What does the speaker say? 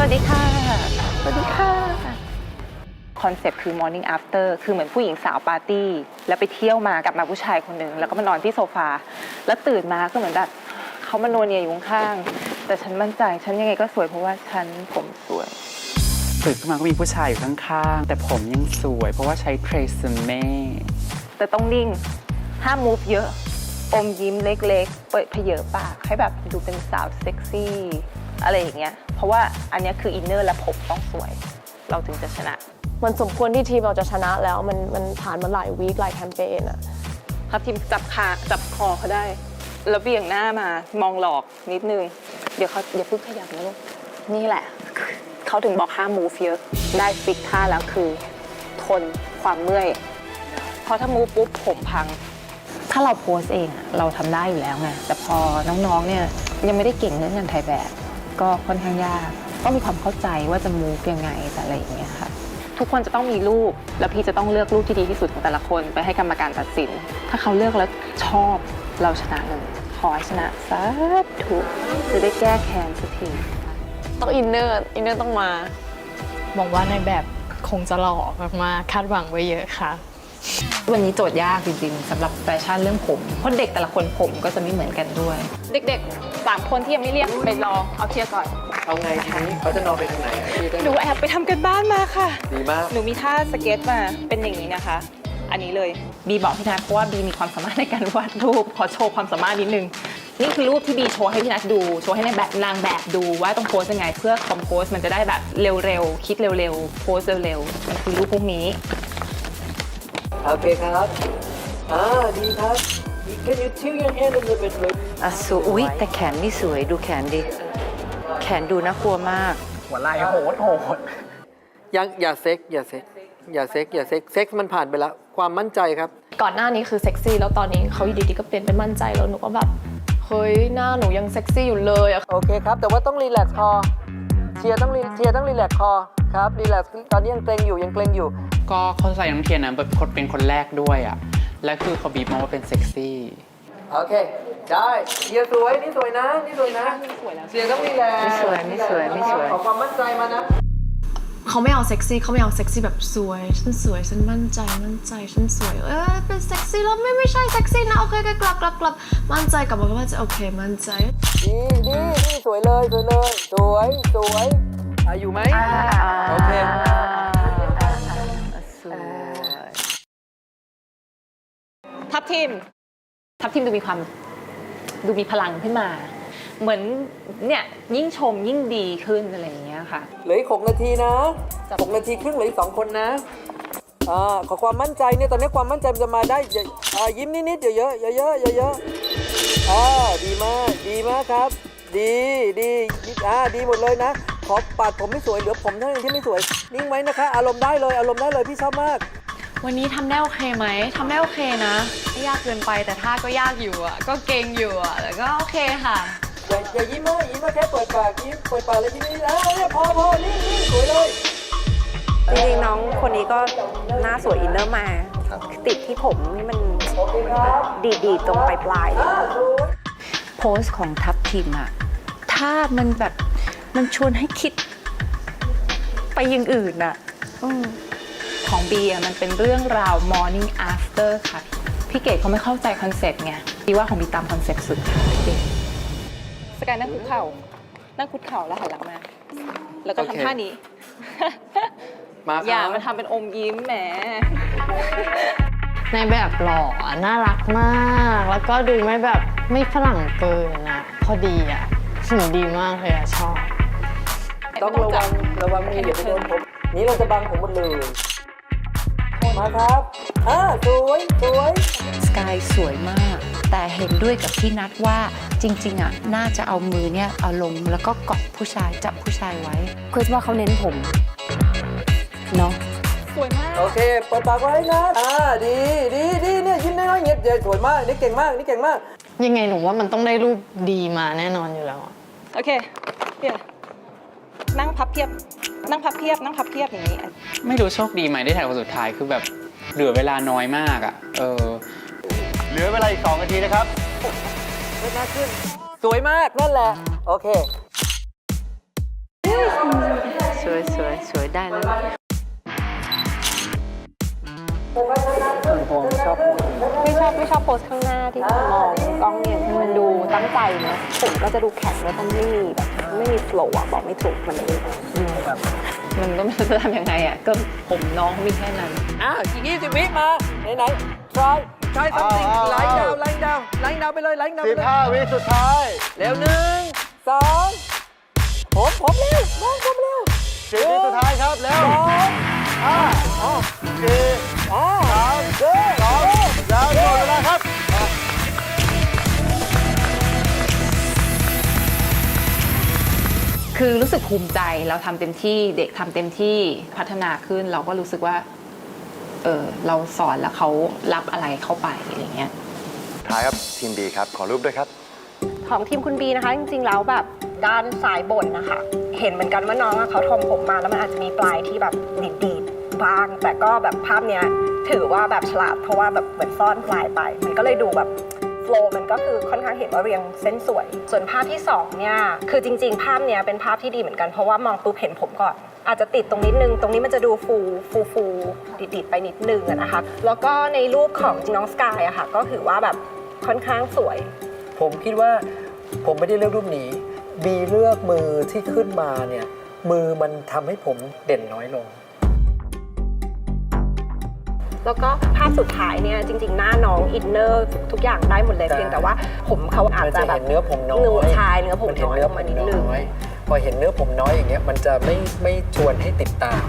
สวัสดีค่ะ สวัสดีค่ะ คอนเซ็ปต์คือ morning after คือเหมือนผู้หญิงสาวปาร์ตี้ แล้วไปเที่ยวมากลับมาผู้ชายคนหนึ่งแล้วก็มานอนที่โซฟา แล้วตื่นมาก็เหมือนแบบเขามาโนวเนียอยู่ข้างๆแต่ฉันมั่นใจฉันยังไงก็สวยเพราะว่าฉันผมสวยตื่นขึ้นมาก็มีผู้ชายอยู่ข้างๆ แต่ผมยังสวยเพราะว่าใช้เทรซเม่แต่ต้องนิ่ง ห้าม move เยอะ อมยิ้มเล็กๆ เปิดเพเยอปาก ให้แบบดูเป็นสาวเซ็กซี่ อะไรอย่างเงี้ย เพราะว่าอันเนี้ยคืออินเนอร์และผมต้องสวย เราถึงจะชนะ มันสมควรที่ทีมเราจะชนะแล้วมันมันผ่านมาหลายวีคหลายแคมเปญอะครับทีมจับขาจับคอเขาได้ แล้วเบี่ยงหน้ามามองหลอกนิดนึง เดี๋ยวเขาเดี๋ยวเพิ่งขยับนะลูกนี่แหละ เขาถึงบอกห้าม move เยอะได้ฟิกท่าแล้วคือ ทนความเมื่อย เพราะถ้า move ปุ๊บผมพัง ถ้าเราโพสเองอะเราทำได้อยู่แล้วไงแต่พอน้องๆเนี่ยยังไม่ได้เก่งเรื่องงานถ่ายแบบ ก็ค่อนข้างยาก ต้องมีความเข้าใจว่าจะ move ยังไงแต่อะไรอย่างเงี้ยค่ะ ทุกคนจะต้องมีรูปแล้วพี่จะต้องเลือกรูปที่ดีที่สุดของแต่ละคนไปให้กรรมการตัดสิน ถ้าเขาเลือกแล้วชอบเราชนะเลยขอให้ชนะสาธุจะได้แก้แค้นสักทีต้องอินเนอร์อินเนอร์ต้องมามองว่าในแบบคงจะหล่อมากๆคาดหวังไว้เยอะค่ะ วันนี้โจทย์ยากจริงๆสำหรับแฟชั่นเรื่องผม เพราะเด็กแต่ละคนผมก็จะไม่เหมือนกันด้วย เด็กๆสามคนที่ยังไม่เรียกไปรอเอาเคลียร์ก่อน เอาไงทีนี้เขาจะนอนไปทางไหนอะพี่ได้หนูแอบไปทำกันบ้านมาค่ะ ดีมาก หนูมีท่าสเก็ตมาเป็นอย่างนี้นะคะ อันนี้เลย บีบอกพี่นัทเพราะว่าบีมีความสามารถในการวาดรูป ขอโชว์ความสามารถนิดนึง นี่คือรูปที่บีโชว์ให้พี่นัทดู โชว์ให้ในแบบนางแบบดูว่าต้องโพสยังไง เพื่อคอมโพสมันจะได้แบบเร็วๆ คิดเร็วๆ โพสเร็วๆ มันคือรูปพวกนี้ โอเคครับ อ่า ดีครับ Can you tilt your hand a little bit right? อะสวยอุ๊ย แต่แขนไม่สวยดูแขนดิ แขนดูน่ากลัวมาก หัวไหล่โหดโหดอย่าอย่าเซ็กอย่าเซ็กอย่าเซ็กอย่าเซ็กเซ็กมันผ่านไปแล้ว ความมั่นใจครับ ก่อนหน้านี้คือเซ็กซี่แล้วตอนนี้เขาอยู่ดีๆก็เปลี่ยนเป็นมั่นใจแล้วหนูก็แบบเฮ้ยหน้าหนูยังเซ็กซี่อยู่เลยอะโอเคครับ แต่ว่าต้องรีแลกซ์คอเชียร์ต้องรีเชียร์ต้องรีแลกซ์คอครับรีแลกซ์ตอนนี้ยังเกรงอยู่ยังเกรงอยู่ ก็เขาใส่น้องเทียนนะแบบคนเป็นคนแรกด้วยอะ และคือเขาบีบมาว่าเป็นเซ็กซี่ โอเค ได้เชียร์สวย นี่สวยนะ นี่สวยนะเชียร์ต้องรีแลกซ์ไม่สวยไม่สวยไม่สวย ขอความมั่นใจมานะเขาไม่เอาเซ็กซี่เขาไม่เอาเซ็กซี่แบบสวย ฉันสวย ฉันมั่นใจ มั่นใจ ฉันสวย เออเป็นเซ็กซี่แล้วไม่ไม่ใช่เซ็กซี่นะ โอเคก็กลับกลับกลับมั่นใจกลับมาว่าจะโอเค มั่นใจ ดีดีดีสวยเลย สวยเลย สวย สวยอะอยู่ไหมโอเค ทัพทีม ทัพทีมดูมีความดูมีพลังขึ้นมา เหมือนเนี่ยยิ่งชมยิ่งดีขึ้นอะไรอย่างเงี้ยค่ะ เหลืออีกหกนาทีนะหกนาทีครึ่งเหลืออีกสองคนนะอ่าขอความมั่นใจเนี่ยตอนนี้ความมั่นใจมันจะมาได้อย่าอ่ายิ้มนิดๆเยอะๆเยอะๆเยอะๆอ่าดีมากดีมากครับ ดีดีอ่าดีหมดเลยนะขอปาดผมไม่สวยเหลือผมเท่านั้นที่ไม่สวย นิ่งไว้นะคะ อารมณ์ได้เลยอารมณ์ได้เลยพี่ชอบมาก วันนี้ทำได้โอเคไหมทำได้โอเคนะ ไม่ยากเกินไปแต่ท่าก็ยากอยู่อะ ก็เก่งอยู่อะแต่ก็โอเคค่ะ อย่าอย่ายิ้มมากยิ้มมากแค่เปิดปากยิ้มเปิดปากแล้วยิ้มนิดๆอ่าเนี่ยพอพอนิ่งๆสวยเลย จริงๆน้องคนนี้ก็หน้าสวยอินเนอร์มา ติดที่ผมนี่มันโอเคครับดีๆตรงปลายๆเลยอ่าสวยโพสต์ของทัพทีมอะถ้ามันแบบมันชวนให้คิดไปอย่างอื่นอะอืม ของบีอะมันเป็นเรื่องราว morning after ค่ะ พี่เกดเขาไม่เข้าใจคอนเซ็ปต์ไงบีว่าของบีตามคอนเซ็ปต์สุดค่ะพี่เกดสกายนั่งคุกเข่า นั่งคุกเข่าแล้วหันหลังมา แล้วก็โอเค ทำท่านี้ มาคอย่ารับมาทำเป็นอมยิ้มแหม ในแบบหล่ออะน่ารักมาก แล้วก็ดูไม่แบบไม่ฝรั่งเกินนะ พอดีอะหุ่นดีมากเลยอะ ชอบ ต้องระวังระวังมืออย่าไปโดนผมนี้เราจะบังผมหมดเลย มาครับอ่าสวยสวยสกายสวยมาก แต่เห็นด้วยกับพี่นัทว่าจริงๆอะน่าจะเอามือเนี่ยเอาลงแล้วก็เกาะผู้ชายจับผู้ชายไว้คือว่าเขาเน้นผมเนาะสวยมาก โอเคเปิดปากไว้นะอ่าดีดีดีเนี่ยยิ้มน้อยๆเงี้ยเดี๋ยวสวยมากนี่เก่งมากนี่เก่งมาก ยังไงหนูว่ามันต้องได้รูปดีมาแน่นอนอยู่แล้วอะโอเคเดี๋ยว นั่งพับเพียบ นั่งพับเพียบ นั่งพับเพียบอย่างนี้ ไม่รู้โชคดีไหมได้ถ่ายคนสุดท้ายคือแบบเหลือเวลาน้อยมากอะ เออ เหลือเวลาอีก2นาทีนะครับเพิ่มหน้าขึ้น สวยมากนั่นแหละ โอเควยสวยสวยได้แล้วผมชอบไม่ชอบไม่ชอบโพสข้างหน้าที่มองกล้องเนี่ยมันดูตั้งใจเนอะผมก็จะดูแข็งแล้วมันไม่มีแบบ ไม่มีโฟล์อะบอกไม่ถูกมันดูมันก็ไม่รู้จะทำยังไงอะ ก็ผมน้องมีแค่นั้น อ้าวอีก20วิมา ไหนไหน try try something เอาเอาไลน์ดาวเอาไลน์ดาวไลน์ดาวไปเลยไลน์ดาวไปสิบเลย ห้าวิสุดท้ายเร็วหนึ่งสองผมผมเร็วมองผมเร็วสิบวิสุดท้ายครับ เร็วสองห้าสี่ คือรู้สึกภูมิใจเราทำเต็มที่เด็กทำเต็มที่พัฒนาขึ้นเราก็รู้สึกว่า เออเราสอนแล้วเขารับอะไรเข้าไปอะไรเงี้ยท้ายครับทีมบีครับขอรูปด้วยครับ ของทีมคุณบีนะคะ จริงๆแล้วแบบด้านสายบนนะคะ เห็นเหมือนกันว่าน้องอะเขาทอมผมมาแล้วมันอาจจะมีปลายที่แบบดีดๆบ้าง แต่ก็แบบภาพเนี้ยถือว่าแบบฉลาดเพราะว่าแบบเหมือนซ่อนปลายไป มันก็เลยดูแบบโฟล์มันก็คือค่อนข้างเห็นว่าเรียงเส้นสวย ส่วนภาพที่สองเนี่ยคือจริง ๆ ภาพเนี้ยเป็นภาพที่ดีเหมือนกันเพราะว่ามองปุ๊บเห็นผมก่อน อาจจะติดตรงนิดนึง ตรงนี้มันจะดูฟูฟูฟูดิดๆไปนิดนึงนะคะแล้วก็ในรูปของน้องสกายอะค่ะก็ถือว่าแบบค่อนข้างสวย ผมคิดว่าผมไม่ได้เลือกรูปนี้บีเลือกมือที่ขึ้นมาเนี่ยมือมันทำให้ผมเด่นน้อยลง แล้วก็ภาพสุดท้ายเนี่ยจริง ๆ หน้าน้องอินเนอร์ทุกอย่างได้หมดเลยใช่เพียงแต่ว่าผมเขาอาจมันจะจะแบเห็บนเนื้อผมน้อยเนื้อชายเนื้อผมมันเห็นน้อยเนื้อลงผมมานิดนึงน้อยพอเห็นเนื้อผมน้อยอย่างเงี้ยมันจะไม่ไม่ชวนให้ติดตาม